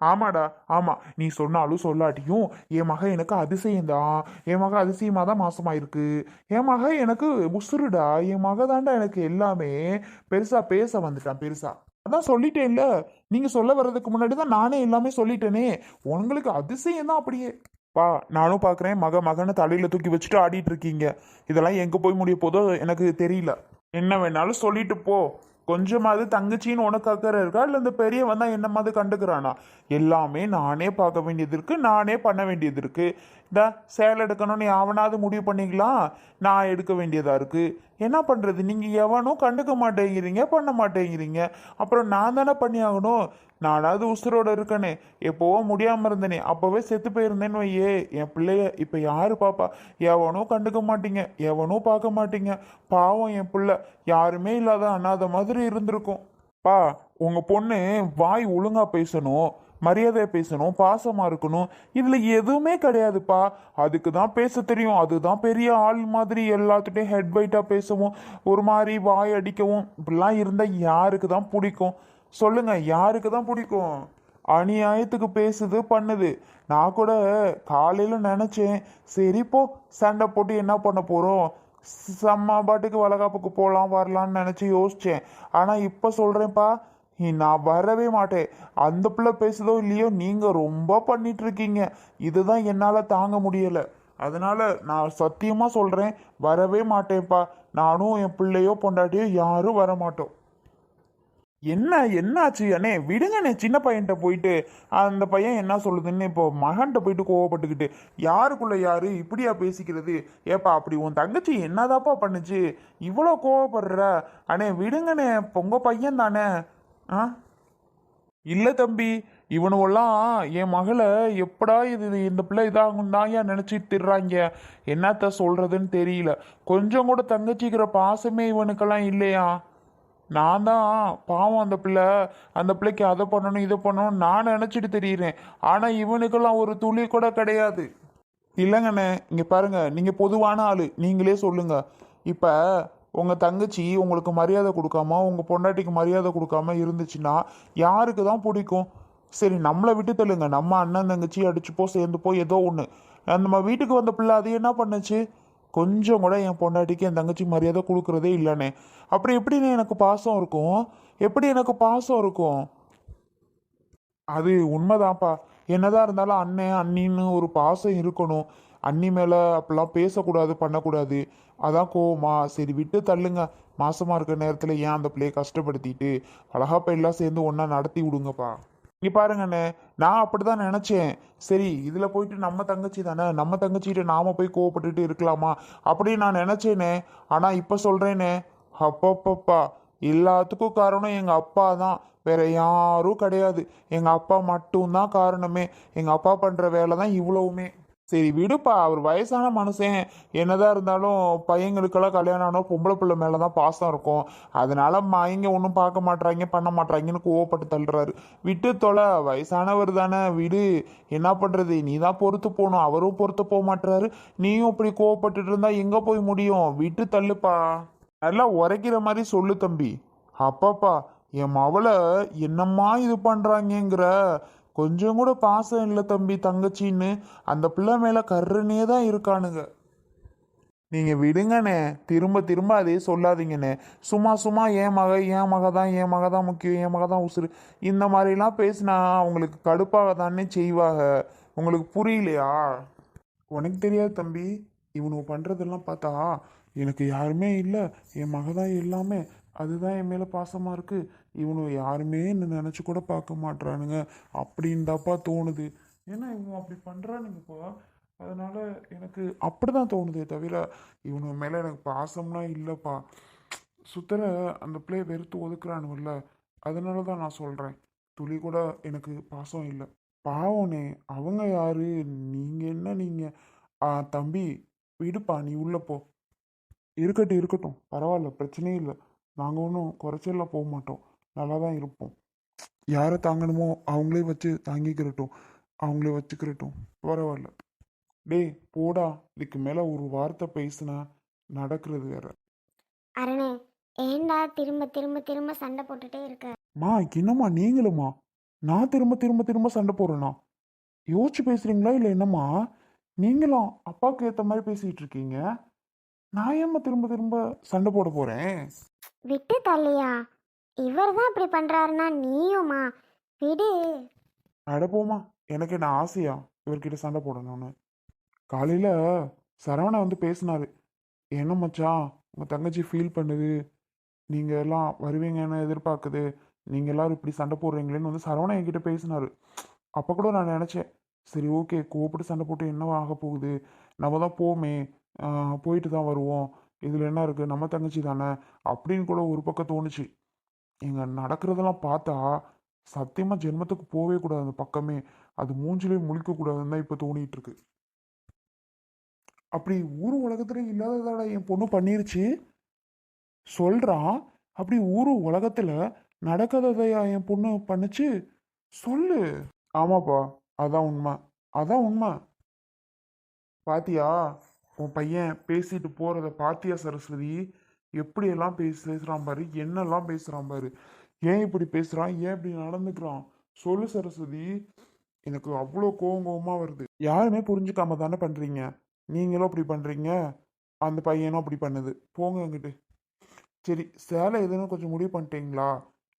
ஆமாடா ஆமாம் நீ சொன்னாலும் சொல்லாட்டியும் என் மக எனக்கு அதிசயம்தான் என் மக அதிசயமா தான் மாசமாக இருக்கு என் மக எனக்கு உசுருடா. என் மக தாண்டா எனக்கு எல்லாமே. பெருசா பேச வந்துட்டான் பெருசா. அதான் சொல்லிட்டேன்ல. நீங்க சொல்ல வர்றதுக்கு முன்னாடி தான் நானே எல்லாமே சொல்லிட்டேனே. உங்களுக்கு அதிசயம் தான் அப்படியே. பா நானும் பார்க்குறேன் மக மகனை தலையில் தூக்கி வச்சுட்டு ஆடிட்டு இருக்கீங்க. இதெல்லாம் எங்கே போய் முடிய போதோ எனக்கு தெரியல. என்ன வேணாலும் சொல்லிட்டு போ. கொஞ்சமாவது தங்கச்சின்னு உனக்கு அக்கறை இருக்கா இல்லை இந்த பெரியவன் தான் என்ன மாதிரி கண்டுக்கிறானா? எல்லாமே நானே பார்க்க வேண்டியது இருக்குது நானே பண்ண வேண்டியது இருக்குது இந்த சேலை எடுக்கணும்னு அவனாவது முடிவு பண்ணிக்கலாம் நான் எடுக்க வேண்டியதாக இருக்குது என்ன பண்ணுறது நீங்கள் எவனும் கண்டுக்க மாட்டேங்கிறீங்க பண்ண மாட்டேங்கிறீங்க. அப்புறம் நான் தானே பண்ணி ஆகணும். நானாவது உசுரோடு இருக்கனே. எப்போவோ முடியாமல் இருந்தனே. அப்போவே செத்து போயிருந்தேன்னு வையே. என் பிள்ளைய இப்போ யார் பாப்பா? எவனும் கண்டுக்க மாட்டீங்க. எவனும் பார்க்க மாட்டீங்க. பாவம் என் பிள்ளை. யாருமே இல்லாத அனாதை மாதிரி இருந்திருக்கும். பா உங்கள் பொண்ணு வாய் ஒழுங்காக பேசணும். மரியாதையாக பேசணும் பாசமாக இருக்கணும். இதில் எதுவுமே கிடையாதுப்பா. அதுக்கு தான் பேச தெரியும். அதுதான் பெரிய ஆள் மாதிரி எல்லாத்துட்டையும் ஹெட் வைட்டாக பேசவும். ஒரு மாதிரி வாய் அடிக்கவும். இப்படிலாம் இருந்தால் யாருக்கு தான் பிடிக்கும்? சொல்லுங்கள் யாருக்கு தான் பிடிக்கும்? அநியாயத்துக்கு பேசுது பண்ணுது. நான் கூட காலையில் நினச்சேன். சரி போ சண்டை போட்டு என்ன பண்ண போகிறோம் செம்ம பாட்டுக்கு வளகாப்புக்கு போகலாம் வரலான்னு நினச்சி யோசித்தேன் ஆனால் இப்போ சொல்கிறேன்ப்பா நான் வரவே மாட்டேன். அந்த பிள்ளை பேசுதோ இல்லையோ நீங்கள் ரொம்ப பண்ணிட்டு இருக்கீங்க இதுதான் என்னால் தாங்க முடியலை. அதனால நான் சத்தியமாக சொல்கிறேன் வரவே மாட்டேன்ப்பா. நானும் என் பிள்ளையோ பொண்டாட்டியோ யாரும் வர மாட்டோம் என்ன என்னாச்சு அண்ணே? விடுங்கண்ணே சின்ன பையன்கிட்ட போயிட்டு. அந்த பையன் என்ன சொல்லுதுன்னு இப்போ மகன்கிட்ட போயிட்டு கோவப்பட்டுக்கிட்டு யாருக்குள்ள யாரு? இப்படியா பேசிக்கிறது? ஏப்பா அப்படி உன் தங்கச்சி என்னதாப்பா பண்ணுச்சு? இவ்வளோ கோவப்படுற? அண்ணே விடுங்கண்ணே உங்கள் பையன் தானே ஆ? இல்லை தம்பி இவனுவெல்லாம் என் மகளை எப்படா இது இந்த பிள்ளை இதாகும் தான் ஏன் நினச்சிட்டு திடுறாங்க என்னத்த சொல்கிறதுன்னு தெரியல. கொஞ்சம் கூட தங்கச்சிக்கிற பாசமே இவனுக்கெல்லாம் இல்லையா? நான் தான் பாவம் அந்த பிள்ளை. அந்த பிள்ளைக்கு அதை பண்ணணும் இதை பண்ணணும் நான் நினச்சிட்டு தெரியுறேன். ஆனால் இவனுக்கெல்லாம் ஒரு துளி கூட கிடையாது. இல்லைங்கண்ணே இங்கே பாருங்க நீங்கள் பொதுவான ஆள். நீங்களே சொல்லுங்க. இப்போ உங்கள் தங்கச்சி உங்களுக்கு மரியாதை கொடுக்காம உங்கள் பொண்டாட்டிக்கு மரியாதை கொடுக்காம இருந்துச்சுன்னா யாருக்கு தான் பிடிக்கும்? சரி நம்மளை விட்டு தள்ளுங்க. நம்ம அண்ணன் தங்கச்சி அடிச்சுப்போ சேர்ந்துப்போ ஏதோ ஒன்று நம்ம வீட்டுக்கு வந்த பிள்ளை அது என்ன பண்ணுச்சு? கொஞ்சம் கூட என் பொண்டாட்டிக்கு என் தங்கச்சி மரியாதை கொடுக்குறதே இல்லைண்ணே. அப்புறம் எப்படிண்ணே எனக்கு பாசம் இருக்கும்? எப்படி எனக்கு பாசம் இருக்கும்? அது உண்மைதான்ப்பா. என்னதான் இருந்தாலும் அண்ணன் அண்ணின்னு ஒரு பாசம் இருக்கணும். அண்ணி மேலே அப்படிலாம் பேசக்கூடாது பண்ணக்கூடாது. அதான் கோவமா? சரி விட்டு தள்ளுங்க. மாசமாக இருக்கிற நேரத்தில் ஏன் அந்த பிள்ளையை கஷ்டப்படுத்திட்டு? அழகாப்பா எல்லாம் சேர்ந்து ஒன்றா நடத்தி விடுங்கப்பா. நீ பாருங்கண்ணே நான் அப்படி தான் நினச்சேன். சரி இதில் போயிட்டு நம்ம தங்கச்சி தானே? நம்ம தங்கச்சிகிட்ட நாம போய் கோவப்பட்டுட்டு இருக்கலாமா? அப்படின்னு நான் நினச்சேனே. ஆனால் இப்போ சொல்கிறேனே அப்பப்பப்பா. எல்லாத்துக்கும் காரணம் எங்கள் அப்பா தான். வேற யாரும் கிடையாது. எங்கள் அப்பா மட்டும்தான் காரணமே. எங்கள் அப்பா பண்ணுற வேலை தான் இவ்வளவுமே. சரி விடுப்பா அவர் வயசான மனுஷன். என்னதான் இருந்தாலும் பையங்களுக்கெல்லாம் கல்யாணம் ஆனால் பொம்பளை பிள்ளை மேலே தான் பாசம் இருக்கும். அதனால மயங்க ஒன்றும் பார்க்க மாட்றாங்க பண்ண மாட்றாங்கன்னு கோவப்பட்டு தள்ளுறாரு. விட்டு தொலை வயசானவர் தானே விடு. என்ன பண்ணுறது நீ தான் பொறுத்து போகணும் அவரும் பொறுத்து போக மாட்டுறாரு நீயும் இப்படி கோவப்பட்டுட்டு இருந்தா எங்கே போய் முடியும்? விட்டு தள்ளுப்பா. நல்லா உரைக்கிற மாதிரி சொல்லு தம்பி. அப்பப்பா என் மவளை என்னம்மா இது பண்ணுறாங்கங்கிற கொஞ்சம் கூட பாசம் இல்லை தம்பி தங்கச்சின்னு. அந்த பிள்ளை மேலே கருனே தான் இருக்கானுங்க. நீங்கள் விடுங்கண்ணே. திரும்ப திரும்ப அதே சொல்லாதீங்கண்ணே. சும்மா சும்மா என் மக என் மக தான் என் மக தான் முக்கியம் என் மக தான் உசுறு. இந்த மாதிரிலாம் பேசினா அவங்களுக்கு கடுப்பாக தானே செய்வாங்க. உங்களுக்கு புரியலையா? உனக்கு தெரியாது தம்பி. இவனுக்கு பண்ணுறதெல்லாம் பார்த்தா எனக்கு யாருமே இல்லை. என் மக தான் எல்லாமே. அதுதான் என் மேலே பாசமாக இருக்குது இவனு யாருமே என்ன நினச்சி கூட பார்க்க மாட்றானுங்க. அப்படின்தாப்பா தோணுது. ஏன்னா இவன் அப்படி பண்ணுறானுங்கப்பா அதனால் எனக்கு அப்படி தான் தோணுதே தவிர இவனு மேலே எனக்கு பாசம்னால் இல்லைப்பா. சுத்தர அந்த பிள்ளைய வெறுத்து ஒதுக்குறானுல்ல அதனால தான் நான் சொல்கிறேன் துளி கூட எனக்கு பாசம் இல்லை. பாவனே அவங்க யாரு? நீங்கள் என்ன நீங்கள் தம்பி விடுப்பா நீ உள்ளே போ. இருக்கட்டும் இருக்கட்டும். பரவாயில்ல பிரச்சனையே இல்லை. நாங்கள் ஒன்றும் குறைச்சலாம் போக மாட்டோம். நல்லா தான் இருப்போம். யாரை தாங்கணுமோ அவங்களே வச்சு தாங்கிக்கிறட்டும். அவங்களே வச்சுக்கிறட்டும். பரவாயில்ல. டேய் போடா. இதுக்கு மேலே ஒரு வார்த்தை பேசுனா நடக்கிறது வேற. அருணே ஏன்டா திரும்ப திரும்ப திரும்ப சண்டை போட்டுட்டே இருக்க? மா என்னம்மா நீங்களுமா? நான் திரும்ப திரும்ப திரும்ப சண்டை போடுறேனா? யோசிச்சு பேசுறீங்களா இல்லை என்னம்மா? நீங்களும் அப்பாவுக்கு ஏற்ற மாதிரி பேசிட்டு இருக்கீங்க. நான் ஏம்மா திரும்ப திரும்ப சண்டை போட போறேன்? விட்டு தள்ளியா? இவர் தான் இப்படி பண்றாருன்னா நீயுமா? விடு. அடப்போமா எனக்கு என்ன ஆசையா? இவர்கிட்ட சண்டை போடணும்னு. காலையில் சரவணா வந்து பேசினாரு. என்ன மச்சான் உங்கள் தங்கச்சி ஃபீல் பண்ணுது. நீங்கள் எல்லாம் வருவீங்கன்னு எதிர்பார்க்குது. நீங்கள் எல்லாரும் இப்படி சண்டை போடுறீங்களேன்னு வந்து சரவணா என்கிட்ட பேசினாரு. அப்போ கூட நான் நினச்சேன் சரி ஓகே கோவப்பட்டு சண்டை போட்டு என்ன ஆக போகுது? நம்ம தான் போமே. போயிட்டு தான் வருவோம். இதில் என்ன இருக்குது நம்ம தங்கச்சி தானே? அப்படின்னு கூட ஒரு பக்கம் தோணுச்சு. இங்கே நடக்கிறதெல்லாம் பார்த்தா சத்தியமாக ஜென்மத்துக்கு போகவே கூடாது அந்த பக்கமே. அது மூஞ்சிலே முழிக்க கூடாதுன்னு தான் இப்போ தோணிட்டு இருக்கு. அப்படி ஊர் உலகத்துல இல்லாததால என் பொண்ணு பண்ணிருச்சு. சொல்கிறான் அப்படி ஊர் உலகத்தில் நடக்கிறதையா என் பொண்ணு பண்ணுச்சு? சொல்லு. ஆமாப்பா. அதான் உண்மை. அதான் உண்மை. பாத்தியா? உன் பையன் பேசிட்டு போகிறத பாத்தியா சரஸ்வதி? எப்படியெல்லாம் பேசி பேசுகிறான் பாரு என்னெல்லாம் பேசுகிறான் பாரு. ஏன் இப்படி பேசுகிறான் ஏன் இப்படி நடந்துக்கிறான்? சொல்லு சரஸ்வதி. எனக்கு அவ்வளோ கோவம் கோவமாக வருது. யாருமே புரிஞ்சுக்காம தானே பண்ணுறீங்க நீங்களும் அப்படி பண்ணுறீங்க அந்த பையனும் அப்படி பண்ணுது. போங்க அங்கிட்டு சரி சேலை எதுன்னு கொஞ்சம் முடிவு பண்ணிட்டீங்களா?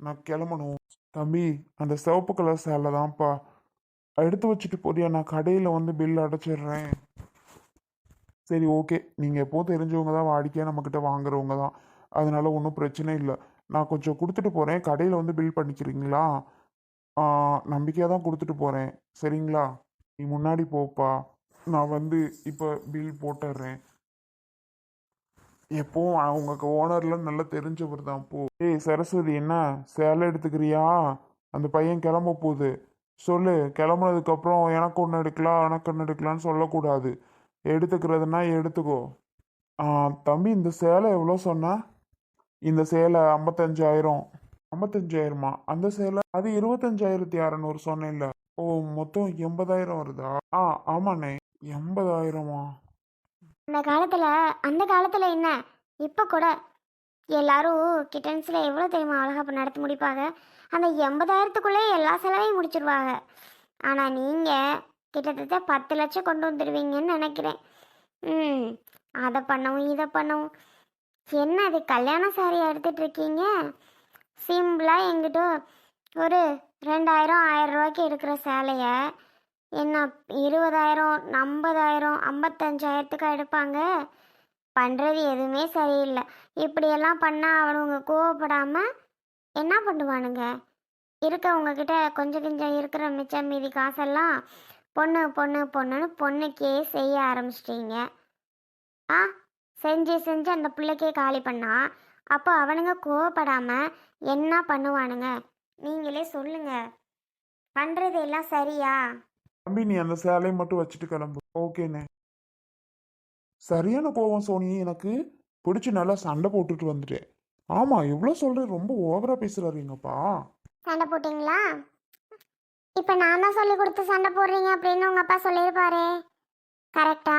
நான் கிளம்பணும். தம்பி அந்த சிவப்பு கலர் சேலை தான்ப்பா எடுத்து வச்சுட்டு போறியா? நான் கடையில் வந்து பில் அடைச்சிடுறேன். சரி ஓகே. நீங்கள் எப்போ தெரிஞ்சவங்க தான். வாடிக்கையாக நம்மக்கிட்ட வாங்குறவங்க தான். அதனால் ஒன்றும் பிரச்சனை இல்லை. நான் கொஞ்சம் கொடுத்துட்டு போகிறேன் கடையில் வந்து பில் பண்ணிக்கிறீங்களா? நம்பிக்கையாக தான் கொடுத்துட்டு போகிறேன் சரிங்களா? நீ முன்னாடி போப்பா. நான் வந்து இப்போ பில் போட்டுடுறேன் எப்போவும் அவங்க ஓனர்லாம் நல்லா தெரிஞ்சவர் தான் போ. ஏய் சரஸ்வதி என்ன? சேலை எடுத்துக்கிறியா? அந்த பையன் கிளம்ப போகுது. சொல்லு. கிளம்புனதுக்கப்புறம் எனக்கு ஒன்று எடுக்கலாம் எனக்கு ஒன்று எடுக்கலாம்னு சொல்லக்கூடாது. எடுத்துக்கிறதுனா எடுத்துக்கோ. தம்பி இந்த சேலை எவ்வளோ சொன்ன? இந்த சேலை ஐம்பத்தஞ்சாயிரம். ஐம்பத்தஞ்சாயிரமா? அந்த சேலை அது இருபத்தஞ்சாயிரத்தி அறநூறு சொன்னேன்ல. ஓ மொத்தம் எண்பதாயிரம் வருதா? ஆ ஆமாண்ணே. எண்பதாயிரமா? அந்த காலத்துல அந்த காலத்துல என்ன? இப்போ கூட எல்லாரும் கிட்டன்ஸில் எவ்வளோ தெரியுமா அழகாக நடத்தி முடிப்பாங்க? அந்த எண்பதாயிரத்துக்குள்ளே எல்லா செலவையும் முடிச்சிருவாங்க. ஆனால் நீங்கள் கிட்டத்தட்ட பத்து லட்சம் கொண்டு வந்துடுவீங்கன்னு நினைக்கிறேன். ம் அதை பண்ணவும் இதை பண்ணவும். என்ன அது கல்யாண சாரியா எடுத்துகிட்டு இருக்கீங்க? சிம்பிளாக எங்கிட்ட ஒரு ரெண்டாயிரம் ஆயிரம் ரூபாய்க்கு இருக்கிற சேலையை என்ன இருபதாயிரம் ஐம்பதாயிரம் ஐம்பத்தஞ்சாயிரத்துக்கு எடுப்பாங்க? பண்ணுறது எதுவுமே சரியில்லை. இப்படியெல்லாம் பண்ணால் அவனுங்க கோவப்படாமல் என்ன பண்ணுவானுங்க? இருக்க கிட்ட கொஞ்சம் கொஞ்சம் இருக்கிற மிச்சம் மீதி காசெல்லாம் பொண்ணு பொண்ணு பொண்ணுன்னு பொண்ணுக்கே செய்ய ஆரம்பிச்சிட்டீங்க. ஆ? செஞ்சு செஞ்சு அந்த பிள்ளைக்கே காலி பண்ணா? அப்போ அவனுங்க கோவப்படாமல் என்ன பண்ணுவானுங்க? நீங்களே சொல்லுங்க. பண்ணுறது எல்லாம் சரியா? தம்பி நீ அந்த சேலையை மட்டும் வச்சுட்டு கிளம்பு. ஓகேண்ணே. சரியான கோவம் சோனி எனக்கு பிடிச்சி நல்லா சண்டை போட்டுட்டு வந்துட்டேன் ஆமாம் எவ்வளோ சொல்கிறேன் ரொம்ப ஓவராக பேசுகிறாரு எங்கப்பா. சண்டை போட்டிங்களா? இப்போ நான் தான் சொல்லி கொடுத்து சண்டை போடுறீங்க அப்படின்னு உங்கள் அப்பா சொல்லியிருப்பாரு. கரெக்டா?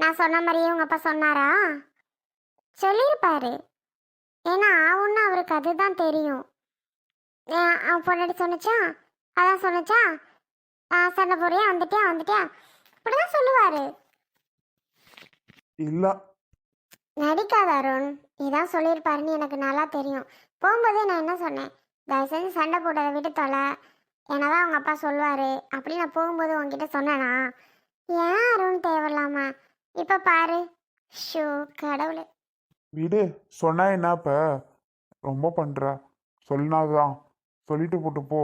நான் சொன்ன மாதிரியே உங்கள் அப்பா சொன்னாரா? சொல்லியிருப்பாரு. ஏன்னா ஆவுன்னு அவருக்கு அதுதான் தெரியும். அவன் பொண்ணாடி சொன்னுச்சா? அதான் சொன்னுச்சா? சண்டை போடுறியா? வந்துட்டியா? வந்துட்டியா? இப்படிதான் சொல்லுவாரு. இல்லை. நடிக்காத அருண். இதான் சொல்லியிருப்பாருன்னு எனக்கு நல்லா தெரியும். போகும்போதே நான் என்ன சொன்னேன்? தயவு செஞ்சு சண்டை போட்டதை விட்டு தொலை. என்னதான் அவங்க அப்பா சொல்லுவாரு. அப்படி நான் போகும்போது உங்ககிட்ட சொன்னேனா? ஏன் அருண் தேவையில்லாம? இப்போ பாரு. ஷோ கடவுளே. விடு. சொன்னா என்ன இப்போ ரொம்ப பண்ணுற சொன்னாதான் சொல்லிட்டு போட்டு போ.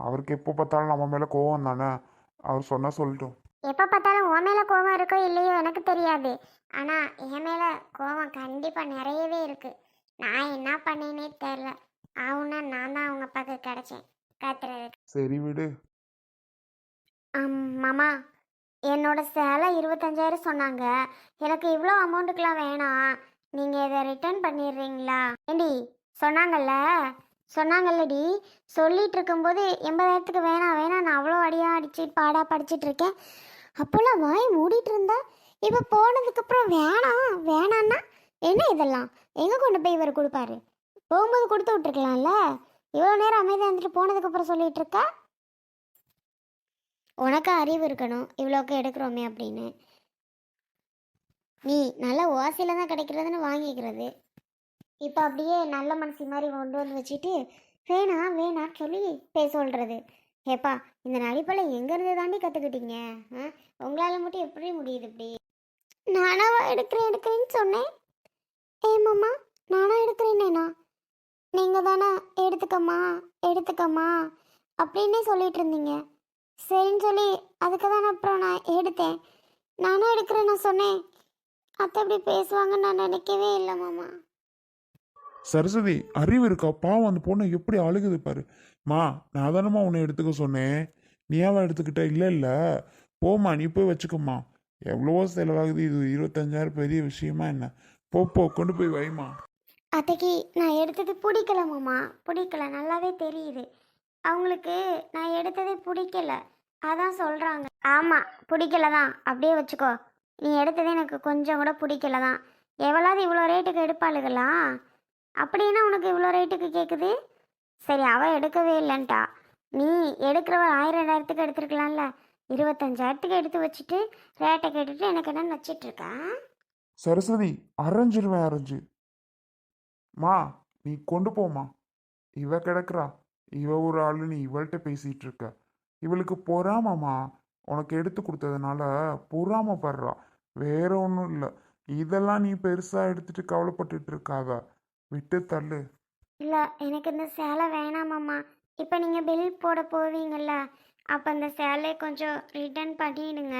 அவருக்கு எப்போ பார்த்தாலும் நம்ம மேலே கோவம் தானே? அவர் சொன்னால் சொல்லட்டும். எப்போ பார்த்தாலும் உன் மேலே கோவம் இருக்கோ இல்லையோ எனக்கு தெரியாது. ஆனால் என் மேலே கோவம் கண்டிப்பாக நிறையவே இருக்கு. நான் என்ன பண்ணேனே தெரில ஆவுன்னா நான் தான் அவங்க அப்பாவுக்கு கிடைச்சேன். சரி விடு. மாமா என்னோட சேலை இருபத்தஞ்சாயிரம் சொன்னாங்க. எனக்கு இவ்வளோ அமௌண்ட்டுக்கெலாம் வேணாம். நீங்கள் இதை ரிட்டர்ன் பண்ணிடுறீங்களா? ஏண்டி சொன்னாங்கல்ல? சொன்னாங்கல்லடி. சொல்லிட்டு இருக்கும்போது எண்பதாயிரத்துக்கு வேணாம் வேணாம். நான் அவ்வளோ அடியாக அடிச்சு பாடா படிச்சிட்டு இருக்கேன். அப்போல்லாம் வாய் மூடிட்டு இருந்தா இப்போ போனதுக்கப்புறம் வேணாம் வேணான்னா? என்ன இதெல்லாம்? எங்கே கொண்டு போய் இவர் கொடுப்பாரு? போகும்போது கொடுத்து விட்ருக்கலாம்ல இவ்வளோ நேரம் அமைதியாக இருந்துட்டு போனதுக்கப்புறம் சொல்லிட்டு இருக்கா? உனக்கு அறிவு இருக்கணும். இவ்வளோக்கு எடுக்கிறோமே அப்படின்னு. நீ நல்ல ஓசையில் தான் கிடைக்கிறதுன்னு வாங்கிக்கிறது. இப்போ அப்படியே நல்ல மனசு மாதிரி கொண்டு வந்து வச்சுட்டு வேணாம் வேணான்னு சொல்லி பேச சொல்கிறது ஏப்பா இந்த நடிப்பெல்லாம் எங்கேருந்து தாண்டி கற்றுக்கிட்டீங்க ஆ? உங்களால் மட்டும் எப்படி முடியுது இப்படி? நானாவா எடுக்கிறேன் எடுக்கிறேன்னு சொன்னேன்? ஏமாம்மா நானா எடுக்கிறேன்னேண்ணா நீங்கள் தானே எடுத்துக்கம்மா எடுத்துக்கம்மா அப்படின்னே சொல்லிட்டு இருந்தீங்க. சரின்னு சொல்லி அதுக்கு தானே அப்புறம் நான் எடுத்தேன். நானும் எடுக்கிறேன் நான் சொன்னேன். அத்தை இப்படி பேசுவாங்கன்னு நான் நினைக்கவே இல்லை மாமா. சரஸ்வதி அறிவு இருக்கா? பாவம் அந்த பொண்ணு எப்படி அழுகுது பாரு. மா நான் தானம்மா உன்னை எடுத்துக்க சொன்னேன். நீயாவா எடுத்துக்கிட்ட? இல்லை இல்லை. போம்மா நீ போய் வச்சுக்கோம்மா. எவ்வளவோ செலவாகுது இது இருபத்தஞ்சாயிரம் பெரிய விஷயமா என்ன? போ போ கொண்டு போய் வைமா அத்தைக்கு நான் எடுத்தது பிடிக்கல மாமா. பிடிக்கல. நல்லாவே தெரியுது. அவங்களுக்கு நான் எடுத்ததே பிடிக்கல. அதான் சொல்கிறாங்க ஆமாம் பிடிக்கல தான். அப்படியே வச்சுக்கோ. நீ எடுத்ததே எனக்கு கொஞ்சம் கூட பிடிக்கல தான். எவ்வளோது இவ்வளோ ரேட்டுக்கு எடுப்பாளுகளா? அப்படின்னா உனக்கு இவ்வளோ ரேட்டுக்கு கேட்குது சரி அவள் எடுக்கவே இல்லைன்ட்டா. நீ எடுக்கிறவ ஆயிரம் ரெண்டாயிரத்துக்கு எடுத்துருக்கலாம்ல. இருபத்தஞ்சாயிரத்துக்கு எடுத்து வச்சுட்டு ரேட்டை கேட்டுட்டு எனக்கு என்ன வச்சிட்ருக்கா இருக்கா? சரஸ்வதி அரைஞ்சிருவேன் அரைஞ்சு. மா நீ கொண்டு போம்மா. இவ கிடக்குறா. இவ ஒரு ஆளு நீ இவள்கிட்ட பேசிட்டு இருக்க இவளுக்கு பொறாமம்மா. உனக்கு எடுத்து கொடுத்ததுனால பொறாமப்படுறா வேற ஒன்றும் இல்லை. இதெல்லாம் நீ பெருசா எடுத்துட்டு கவலைப்பட்டுட்டு இருக்காத. விட்டு தள்ளு. இல்லை எனக்கு இந்த சேலை வேணாமாம்மா. இப்போ நீங்கள் பில் போட போவீங்கள்ல அப்போ அந்த சேலையை கொஞ்சம் ரிட்டர்ன் பண்ணிடுங்க.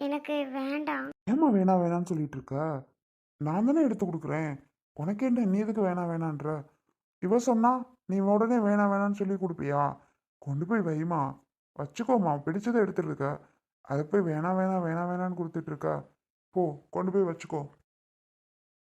எனக்கு வேண்டாம். ஏம்மா வேணாம் வேணாம்னு சொல்லிட்டு இருக்க? நான் தானே எடுத்து கொடுக்குறேன். உனக்கு என்ன நீ எதுக்கு வேணாம் வேணான்ற? இவ சொன்னா நீ உடனே வேணாம் வேணாம்னு சொல்லி கொடுப்பியா? கொண்டு போய் வைமா வச்சுக்கோமா பிடிச்சதை எடுத்துட்டு இருக்க. அதை போய் வேணாம் வேணாம் வேணாம் வேணாம்னு கொடுத்துட்டு இருக்க. போ கொண்டு போய் வச்சுக்கோ.